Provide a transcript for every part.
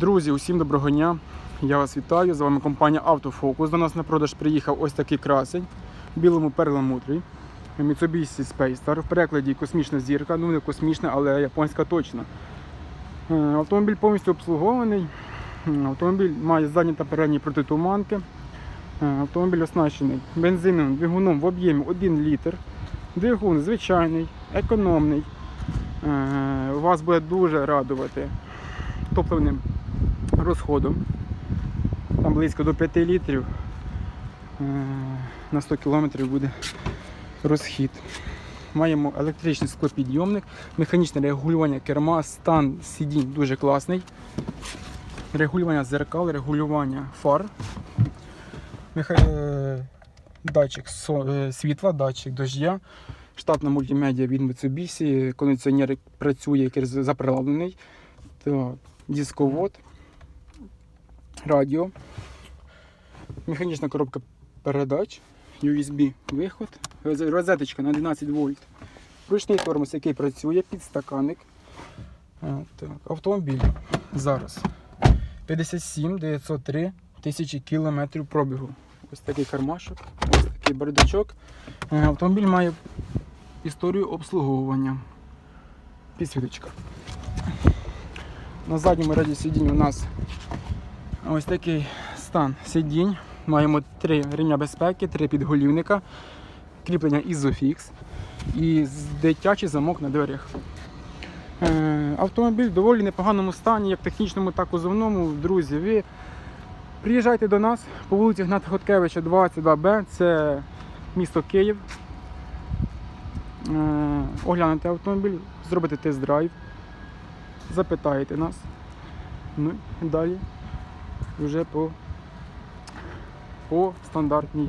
Друзі, усім доброго дня. Я вас вітаю. З вами компанія Автофокус. До нас на продаж приїхав ось такий красень в білому перламутрі. Mitsubishi Space. В перекладі космічна зірка. Ну не космічна, але японська точно. Е, Автомобіль повністю обслугований. Автомобіль має задні та передні протитуманки. Е, Автомобіль оснащений бензиновим двигуном в об'ємі 1 літр. Двигун звичайний, економний. Е, Вас буде дуже радувати топливним розходом. Там близько до 5 літрів е, на 100 км буде розхід. Маємо електричний склопідйомник, механічне регулювання керма, стан сидінь дуже класний. Регулювання зеркал, регулювання фар. Меха... е, Датчик е, світла, датчик дождя, штатна мультимедіа від Mitsubishi, кондиціонер працює, який заприладлений. Так, дисковод, радіо, механічна коробка передач, USB виход, роз- розеточка на 12 вольт, ручний тормоз, який працює, підстаканник. Так, автомобіль зараз 57 903 тисячі кілометрів пробігу. Ось такий кармашок, ось такий бардачок. Е, Автомобіль має історію обслуговування. Підсвіточка. На задньому ряді сидінь у нас ось такий стан сидінь. Маємо три рівня безпеки, три підголівника, кріплення Isofix і дитячий замок на дверях. Е, Автомобіль в доволі непоганому стані, як технічному, так і кузовному. Друзі, ви приїжджайте до нас по вулиці Гната Хоткевича, 22Б, це місто Київ. Е, Оглянете автомобіль, зробите тест-драйв запитаєте нас. Ну і далі вже по, по стандартній,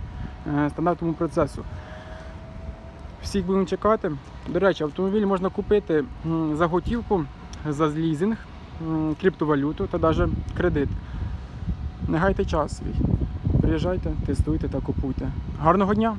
е, стандартному процесу. Всіх будемо чекати. До речі, автомобіль можна купити за готівку, за лізинг, криптовалюту та навіть кредит. Не гайте час свій. Приїжджайте, тестуйте та купуйте. Гарного дня!